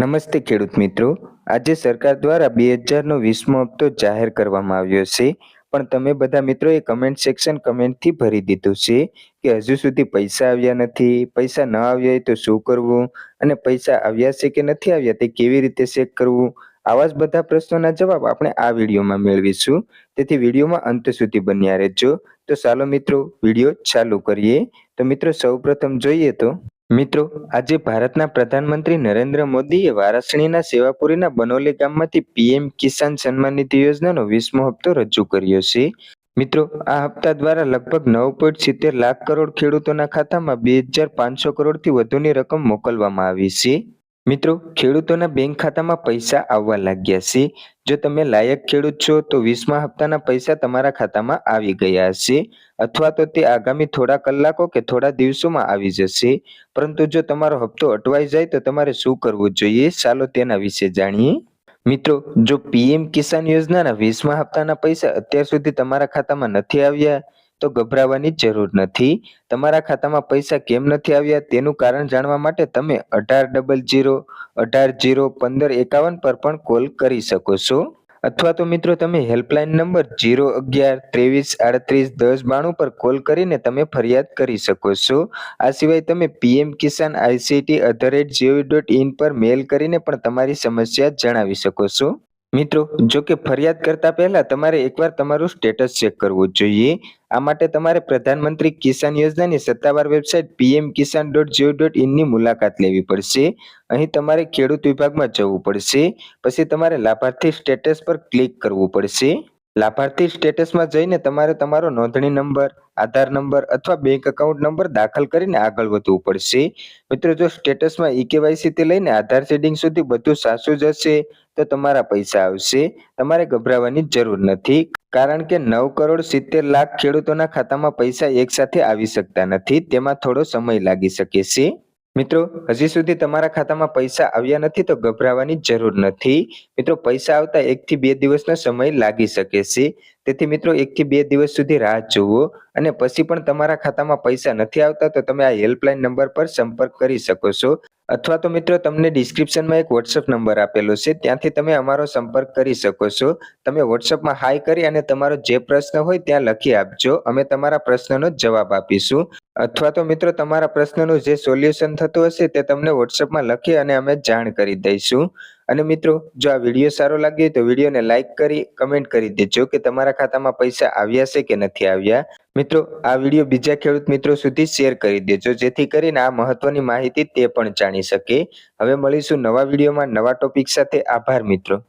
નમસ્તે ખેડૂત મિત્રો. આજે સરકાર દ્વારા બે હજારનો વીસમો હપ્તો જાહેર કરવામાં આવ્યો છે. પણ તમે બધા મિત્રોએ કમેન્ટ સેક્શન કમેન્ટથી ભરી દીધું છે કે હજુ સુધી પૈસા આવ્યા નથી. પૈસા ન આવ્યા તો શું કરવું? અને પૈસા આવ્યા છે કે નથી આવ્યા તે કેવી રીતે ચેક કરવું? આવા જ બધા પ્રશ્નોના જવાબ આપણે આ વિડીયોમાં મેળવીશું. તેથી વિડીયોમાં અંત સુધી બન્યા રહેજો. તો ચાલો મિત્રો, વીડિયો ચાલુ કરીએ. તો મિત્રો, સૌપ્રથમ જોઈએ તો મિત્રો, આજે ભારતના પ્રધાનમંત્રી નરેન્દ્ર મોદીએ વારાણસીના સેવાપુરીના બનોલી ગામમાંથી પીએમ કિસાન સન્માન નિધિ યોજનાનો વીસમો હપ્તો રજૂ કર્યો છે. મિત્રો, આ હપ્તા દ્વારા લગભગ નવ પોઈન્ટ સિત્તેર લાખ કરોડ ખેડૂતોના ખાતામાં બે હજાર પાંચસો કરોડથી વધુની રકમ મોકલવામાં આવી છે. મિત્રો, ખેડૂતોના બેંક ખાતામાં પૈસા આવવા લાગ્યા છે. જો તમે લાયક ખેડૂત છો, તો વીસમા હપ્તાના પૈસા તમારા ખાતામાં આવી ગયા હશે. અથવા તો તે આગામી થોડા કલાકો કે થોડા દિવસોમાં આવી જશે. પરંતુ જો તમારો હપ્તો અટવાઈ જાય, તો તમારે શું કરવું જોઈએ? ચાલો તેના વિશે જાણીએ. મિત્રો, જો પીએમ કિસાન યોજનાના વીસમા હપ્તાના પૈસા અત્યાર સુધી તમારા ખાતામાં નથી આવ્યા તો ગભરાવાની જરૂર નથી. તમારા ખાતામાં પૈસા કેમ નથી આવ્યા તેનું કારણ જાણવા માટે તમે અઢાર ડબલ જીરો, અઢાર જીરો, પંદર એકાવન પર પણ કોલ કરી શકો છો. અથવા તો મિત્રો તમે હેલ્પલાઇન નંબર જીરો અગિયાર, ત્રેવીસ, આડત્રીસ, દસ, બાણું પર કોલ કરીને તમે ફરિયાદ કરી શકો છો. આ સિવાય તમે PM Kisan ICT at the rate G O V dot in પર મેલ કરીને પણ તમારી સમસ્યા જણાવી શકો છો. મિત્રો જો કે ફરિયાદ કરતા પહેલા તમારે એકવાર તમારું સ્ટેટસ ચેક કરવું જોઈએ. આ માટે તમારે પ્રધાનમંત્રી કિસાન યોજનાની સત્તાવાર website PM Kisan dot G O dot ઇનની મુલાકાત લેવી પડશે. અહીં તમારે ખેડૂત વિભાગમાં જવું પડશે. પછી તમારે લાભાર્થી સ્ટેટસ પર ક્લિક કરવું પડશે. લાભાર્થી સ્ટેટસમાં જઈને તમારે તમારો નોંધણી નંબર, આધાર નંબર અથવા બેંક એકાઉન્ટ નંબર દાખલ કરીને આગળ વધવું પડશે. મિત્રો, જો સ્ટેટસમાં ઈ કેવાયસી થી લઈને આધાર સેડિંગ સુધી બધું સાચું જ હશે, તો તમારા પૈસા આવશે. તમારે ગભરાવાની જરૂર નથી, કારણ કે નવ કરોડ સિત્તેર લાખ ખેડૂતોના ખાતામાં પૈસા એકસાથે આવી શકતા નથી, તેમાં થોડો સમય લાગી શકે છે. મિત્રો, હજી સુધી તમારા ખાતામાં પૈસા આવ્યા નથી તો ગભરાવાની જરૂર નથી. મિત્રો, પૈસા આવતા એક થી બે દિવસનો સમય લાગી શકે છે. તેથી મિત્રો એક થી બે દિવસ સુધી રાહ જુઓ અને પછી પણ તમારા ખાતામાં પૈસા નથી આવતા તો તમે આ હેલ્પલાઇન નંબર પર સંપર્ક કરી શકો છો. અથવા તો મિત્રો તમને ડિસ્ક્રિપ્શનમાં એક વોટ્સઅપ નંબર આપેલો છે. ત્યાંથી તમે અમારો સંપર્ક કરી શકો છો. તમે વોટ્સઅપમાં હાઈ કરી અને તમારો જે પ્રશ્ન હોય ત્યાં લખી આપજો. અમે તમારા પ્રશ્નનો જવાબ આપીશું. અથવા તો મિત્રો તમારા પ્રશ્નનું જે સોલ્યુશન થતું હશે તે તમને વોટ્સઅપમાં લખી અને અમે જાણ કરી દઈશું. અને મિત્રો, જો આ વીડિયો સારો લાગ્યો તો વિડીયોને લાઇક કરી કમેન્ટ કરી દેજો કે તમારા ખાતામાં પૈસા આવ્યા છે કે નથી આવ્યા. મિત્રો, આ વીડિયો બીજા ખેડૂત મિત્રો સુધી શેર કરી દેજો, જેથી કરીને આ મહત્વની માહિતી તે પણ જાણી શકે. હવે મળીશું નવા વિડીયોમાં નવા ટોપિક સાથે. આભાર મિત્રો.